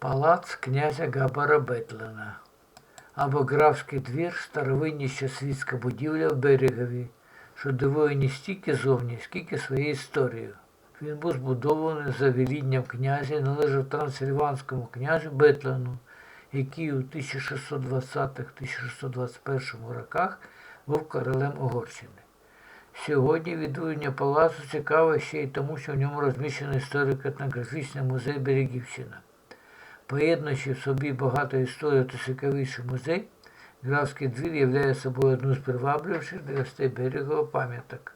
Палац князя Габара Бетлена або графський двір старовинніша світська будівля в Берегові, що дивує не стільки зовні, скільки своєю історією. Він був збудований за велінням князя і належав трансильванському князю Бетлену, який у 1620-1621 роках був королем Угорщини. Сьогодні відвідування палацу цікаве ще й тому, що в ньому розміщений історико-етнографічний музей Берегівщина. Поєднуючи в собі багато історій та цікавіший музей, Графський двір являє собою одну з привабливіших для гостей берегова пам'яток.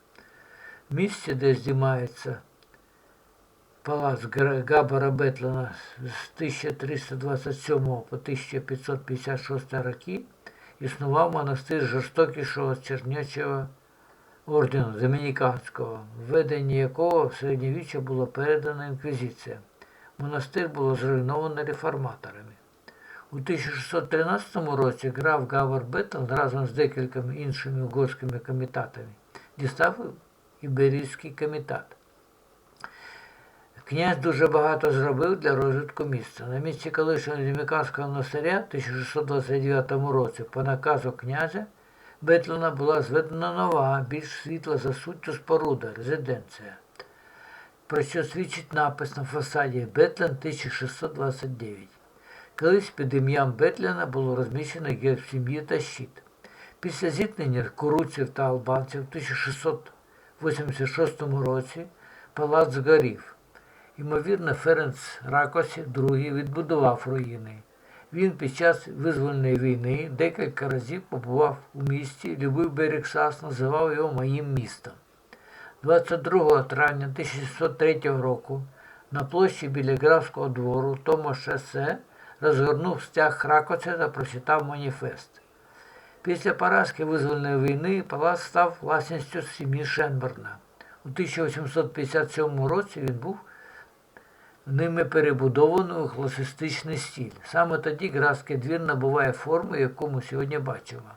В місці, де здіймається палац Габара Бетлена з 1327 по 1556 роки, існував монастир жорстокішого чернячого ордену Домініканського, введення якого в середньовіччя було передано інквізиція. Монастир було зруйновано реформаторами. У 1613 році граф Гавар Беттон разом з декількома іншими угорськими комітатами дістав Іберійський комітат. Князь дуже багато зробив для розвитку міста. На місці колишнього Деміканського монастиря в 1629 році по наказу князя Бетлена була зведена нова, більш світла за суттю споруда, резиденція про що свідчить напис на фасаді Бетлен 1629. Колись під ім'ям Бетлена було розміщено герб сім'ї та щит. Після зіткнення куруців та албанців в 1686 році палац згорів. Ймовірно, Ференц Ракосі II відбудував руїни. Він під час визвольної війни декілька разів побував у місті, любив берег Сас, називав його моїм містом. 22 травня 1603 року на площі біля графського двору Тома Шесе розгорнув стяг Хракоця та прочитав маніфест. Після поразки визвольної війни палац став власністю сім'ї Шенберна. У 1857 році він був ними перебудований у класистичний стиль. Саме тоді графський двір набуває форму, яку ми сьогодні бачимо.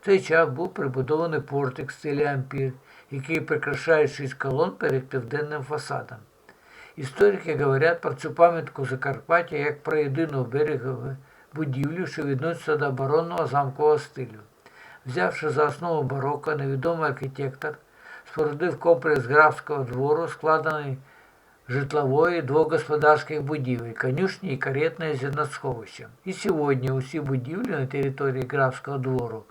В цей час був прибудований портик в стилі ампір, який прикрашає шість колон перед південним фасадом. Історики говорять про цю пам'ятку Закарпаття як про єдину берегову будівлю, що відноситься до оборонного замкового стилю. Взявши за основу бароко, невідомий архітектор спорудив комплекс графського двору, складений житлової двох господарських будівель, конюшні і каретне зерносховище. І сьогодні усі будівлі на території графського двору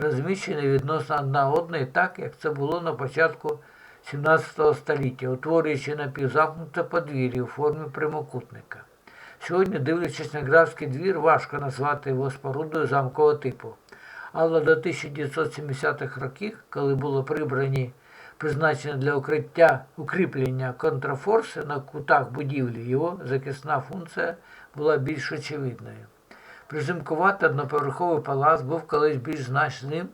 розміщені відносно одна одної так, як це було на початку 17 століття, утворюючи напівзамкнуте подвір'я у формі прямокутника. Сьогодні, дивлячись на графський двір, важко назвати його спорудою замкового типу. Але до 1970-х років, коли було прибрані призначені для укриття укріплення контрафорси на кутах будівлі, його захисна функція була більш очевидною. Приземкуватий одноповерховий палац був колись більш значним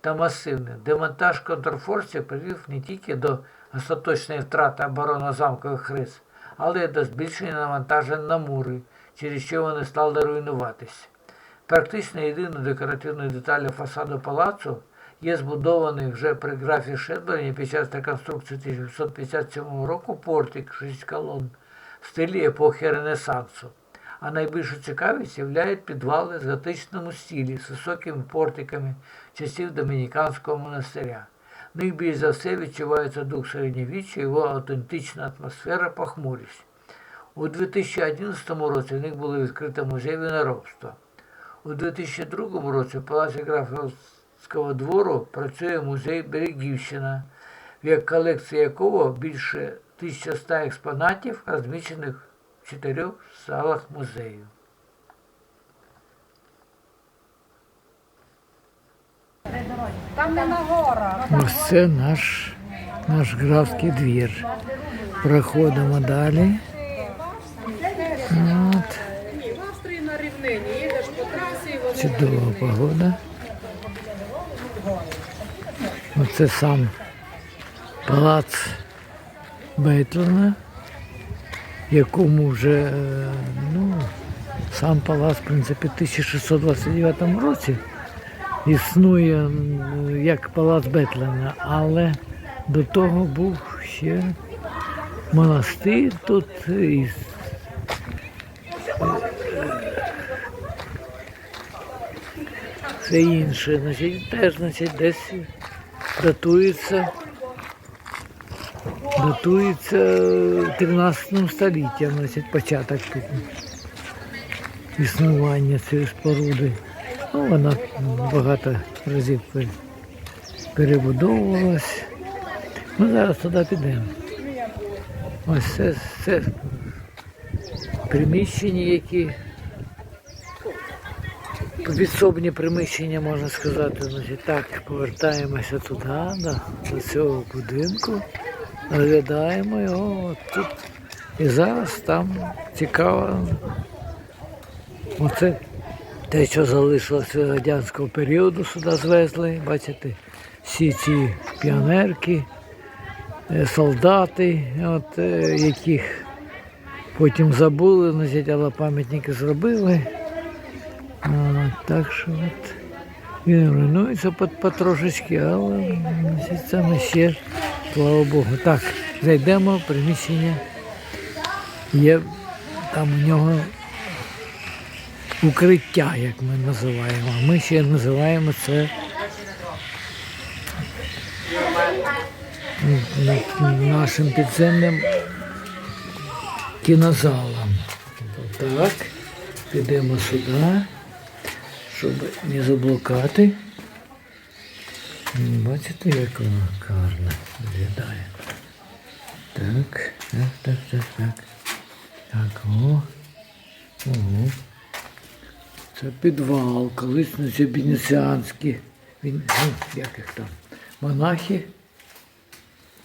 та масивним. Демонтаж контрфорсів привів не тільки до остаточної втрати оборонно-замкових риз, але й до збільшення навантажень на мури, через що вони стали руйнуватися. Практично єдиною декоративною деталлю фасаду палацу є збудований вже при графі Шедберні під час реконструкції 1957 року портик 6 колон в стилі епохи Ренесансу. А найбільшу цікавість являють підвали з готичному стилі з високими портиками часів Домініканського монастиря. В них більш за все відчувається дух середньовіччя його аутентична атмосфера похмурість. У 2011 році в них було відкрито музей виноробства. У 2002 році в Палаці Графського двору працює музей Берегівщина, в колекції якого більше 1100 експонатів, розміщених чотирьох залах музею. Там не на горах. Ось це наш, наш графський двір. Проходимо далі. От, в Австрії на рівнині. Їдеш по і вони чудова погода. Оце сам палац Бейтлена, якому вже ну, сам палац в принципі, в 1629 році існує як палац Бетлена, але до того був ще монастир тут із все інше, значить, теж значить, десь датується. Датується 13 століттям, значить, початок тут існування цієї споруди. Ну, вона багато разів перебудовувалась. Ми зараз туди підемо. Ось це, це приміщення, які підсобні приміщення, можна сказати. Так, повертаємося туди, до цього будинку, розглядаємо його тут. І зараз там цікаво. Оце те, що залишилося від радянського періоду, сюди звезли. Бачите, всі ці піонерки, е, солдати, от, е, яких потім забули, значить, але пам'ятники зробили. От, так що от, він руйнується потрошечки, але це не ще, слава Богу. Так, зайдемо в приміщення. Є там у нього укриття, як ми називаємо. Ми ще називаємо це нашим підземним кінозалом. Так, підемо сюди, щоб не заблукати. Бачите, як воно гарно виглядає. Так, так, так, так, так. Так, о. Ого. Це підвал, колись на ці венеціанські, він, ну, як їх там, монахи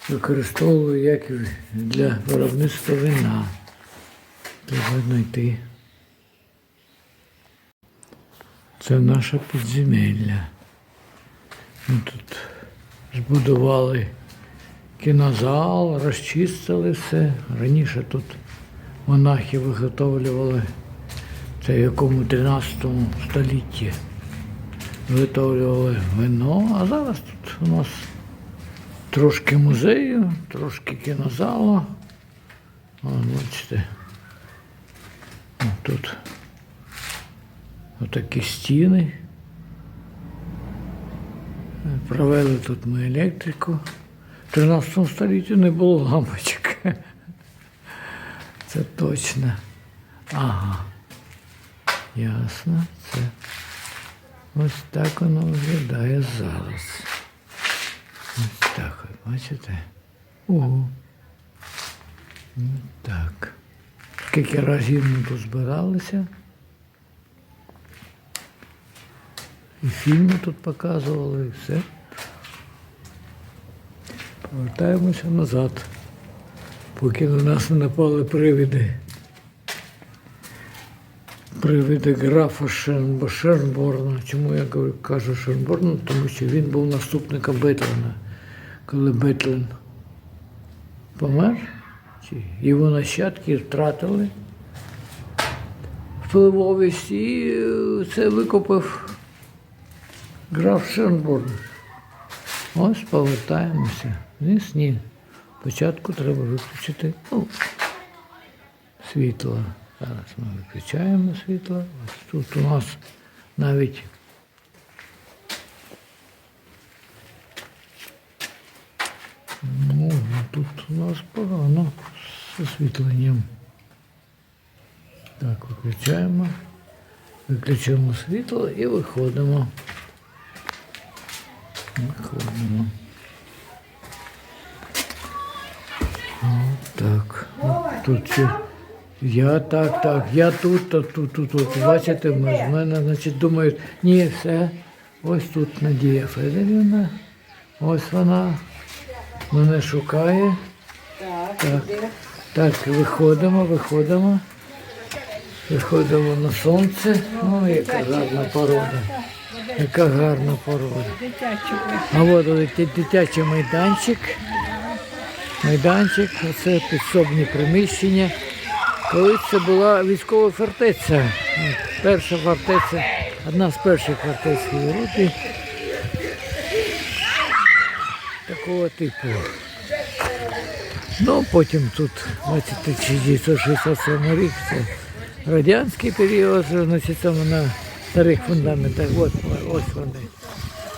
використовували як для виробництва вина. Треба знайти. Це наше підземелля. Ми тут збудували кінозал, розчистили все. Раніше тут монахи виготовлювали це в якому 13 столітті виготовлювали вино, а зараз тут у нас трошки музею, трошки кінозалу. О, бачите. Тут отакі стіни. Провели тут ми електрику. В 13 столітті не було лампочок. Це точно. Ага. Ясно. Це ось так воно виглядає зараз. Ось так, от, бачите? Ого. Ось так. Скільки разів ми тут І фільми тут показували, і все. Повертаємося назад, поки на нас не напали привиди. Привиди графа Шенбо- Шернборна. Чому я кажу Шернборна? Тому що він був наступником Бетлена. Коли Бетлен помер, його нащадки втратили впливовість і е, це викопав граф Шернборн. Ось повертаємося. Ні, ні. Спочатку треба виключити ну, світло. Зараз ми виключаємо світло. Ось тут у нас навіть ну, тут у нас погано з освітленням. Так, виключаємо. Виключаємо світло і виходимо. Виходимо. Так. От Тут ще. Я так, так, я тут, тут, тут, тут, тут. Бачите, з мене, значить, думають, ні, все. Ось тут Надія Федорівна. Ось вона мене шукає. Так, так, виходимо, виходимо. Виходимо на сонце. О, яка гарна порода. Яка гарна порода. А от дитячий майданчик. Майданчик, оце підсобні приміщення. Колись це була військова фортеця. Перша фортеця, одна з перших фортець в Європі. Такого типу. Ну, потім тут, бачите, 1967 рік, це радянський період, значить, це вона старих фундаментах. От, ось вони.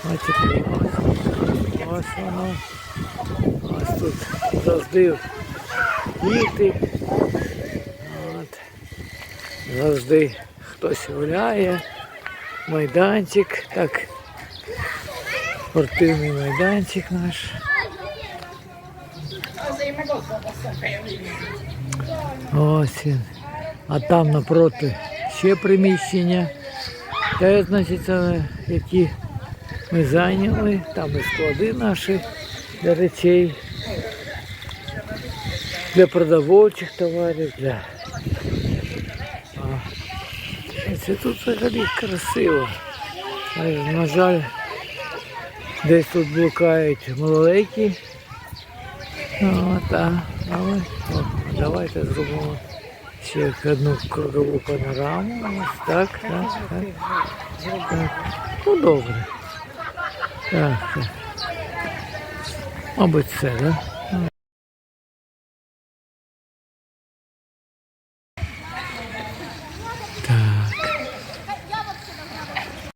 Бачите, ось, ось воно. Ось тут завжди діти. От. Завжди хтось гуляє. Майданчик. Так. Спортивний майданчик наш. Ось він. А там напроти ще приміщення. Те, значить, які ми зайняли. Там і склади наші для речей, для продовольчих товарів, для. А, це тут взагалі красиво. Але, на жаль, десь тут блукають малолетні. От, а, але, о, давайте зробимо ще одну кругову панораму. Ось так, так, так. так. Ну добре. Так. Мабуть, все, так? Да?